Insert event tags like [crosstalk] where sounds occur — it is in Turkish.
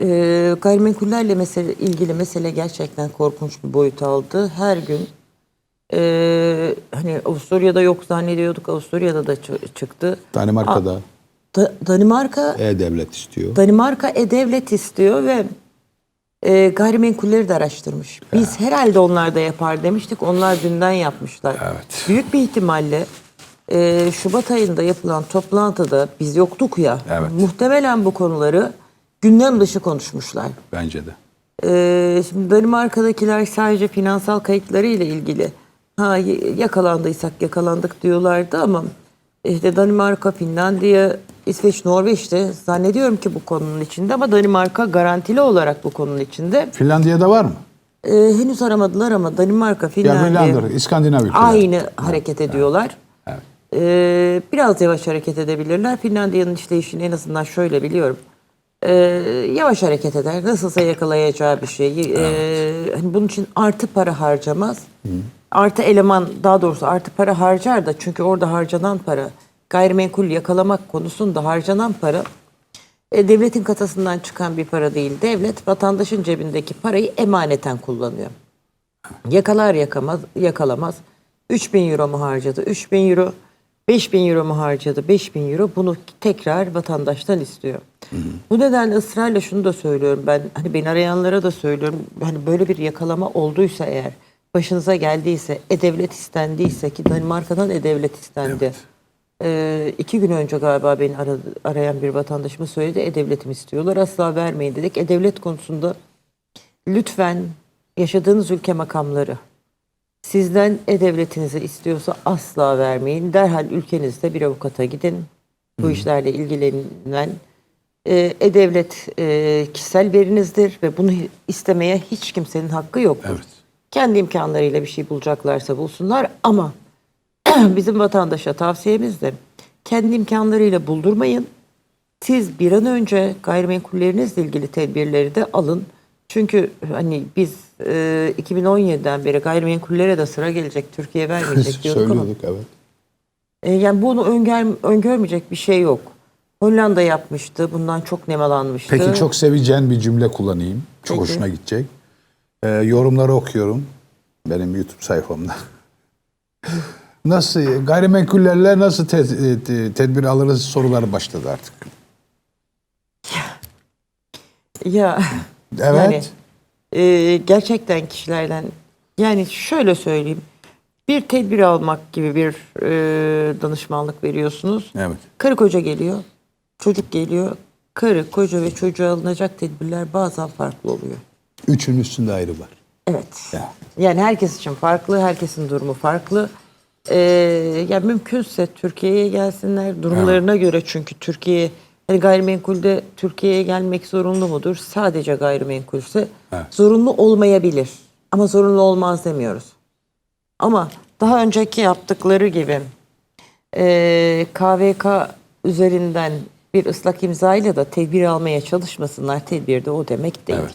Ee, gayrimenkullerle mesele, ilgili mesele gerçekten korkunç bir boyut aldı. Her gün ee, hani Avusturya'da yok zannediyorduk. Avusturya'da da çı- çıktı. Danimarka'da Da- Danimarka e-devlet istiyor. Danimarka e-devlet istiyor ve e, gayrimenkulleri de araştırmış. Biz herhalde onlar da yapar demiştik. Onlar dünden yapmışlar. Evet. Büyük bir ihtimalle e, Şubat ayında yapılan toplantıda biz yoktuk ya. Evet. Muhtemelen bu konuları gündem dışı konuşmuşlar. Bence de. Ee, şimdi Danimarka'dakiler sadece finansal kayıtları ile ilgili ha yakalandıysak yakalandık diyorlardı ama işte Danimarka, Finlandiya, İsveç, Norveç de zannediyorum ki bu konunun içinde ama Danimarka garantili olarak bu konunun içinde. Finlandiya'da var mı? Ee, henüz aramadılar ama Danimarka, Ya Finlandiya İskandinav ülkeler. aynı hareket ediyorlar. Evet. Ee, biraz yavaş hareket edebilirler. Finlandiya'nın işleyişini en azından şöyle biliyorum. Ee, yavaş hareket eder. Nasılsa yakalayacağı bir şey. Ee, hani bunun için artı para harcamaz. Artı eleman daha doğrusu artı para harcar da çünkü orada harcanan para gayrimenkul yakalamak konusunda harcanan para e, devletin kasasından çıkan bir para değil. Devlet vatandaşın cebindeki parayı emaneten kullanıyor. Yakalar yakamaz, yakalamaz. 3000 euro mu harcadı? 3000 euro. 5000 euro mu harcadı? 5000 euro. Bunu tekrar vatandaştan istiyor. Bu nedenle ısrarla şunu da söylüyorum ben. Hani beni arayanlara da söylüyorum. Hani böyle bir yakalama olduysa eğer, başınıza geldiyse, e-devlet istendiyse ki Danimarka'dan e-devlet istendi. Ee, iki gün önce galiba beni aradı, arayan bir vatandaşımız söyledi. E-devletimi istiyorlar. Asla vermeyin dedik. E-devlet konusunda lütfen yaşadığınız ülke makamları sizden e-devletinizi istiyorsa asla vermeyin. Derhal ülkenizde bir avukata gidin. Bu işlerle ilgilenen e-devlet e, kişisel verinizdir ve bunu istemeye hiç kimsenin hakkı yoktur. Evet. Kendi imkanlarıyla bir şey bulacaklarsa bulsunlar ama [clears throat] bizim vatandaşa tavsiyemiz de kendi imkanlarıyla buldurmayın. Siz bir an önce gayrimenkullerinizle ilgili tedbirleri de alın. Çünkü hani biz e, 2017'den beri gayrimenkullere de sıra gelecek, Türkiye vermeyecek [laughs] diyorduk ama Söylüyorduk evet. e, yani bunu öngör, öngörmeyecek bir şey yok. Hollanda yapmıştı, bundan çok nemalanmıştı. Peki çok seveceğin bir cümle kullanayım. Çok Peki. hoşuna gidecek. Ee, yorumları okuyorum. Benim YouTube sayfamda. [laughs] nasıl gayrimenkullerle nasıl te- te- tedbir alırız soruları başladı artık. Ya Evet. yani e, gerçekten kişilerden yani şöyle söyleyeyim. Bir tedbir almak gibi bir e, danışmanlık veriyorsunuz. Evet. Karı koca geliyor, çocuk geliyor. Karı, koca ve çocuğa alınacak tedbirler bazen farklı oluyor. Üçün üstünde ayrı var. Evet. Ya. Yani herkes için farklı, herkesin durumu farklı. Ee, ya mümkünse Türkiye'ye gelsinler durumlarına göre çünkü Türkiye hani gayrimenkulde Türkiye'ye gelmek zorunlu mudur? Sadece gayrimenkulse Evet. zorunlu olmayabilir. Ama zorunlu olmaz demiyoruz. Ama daha önceki yaptıkları gibi e, KVK üzerinden bir ıslak imzayla da tedbir almaya çalışmasınlar. Tedbir de o demek değil. Evet.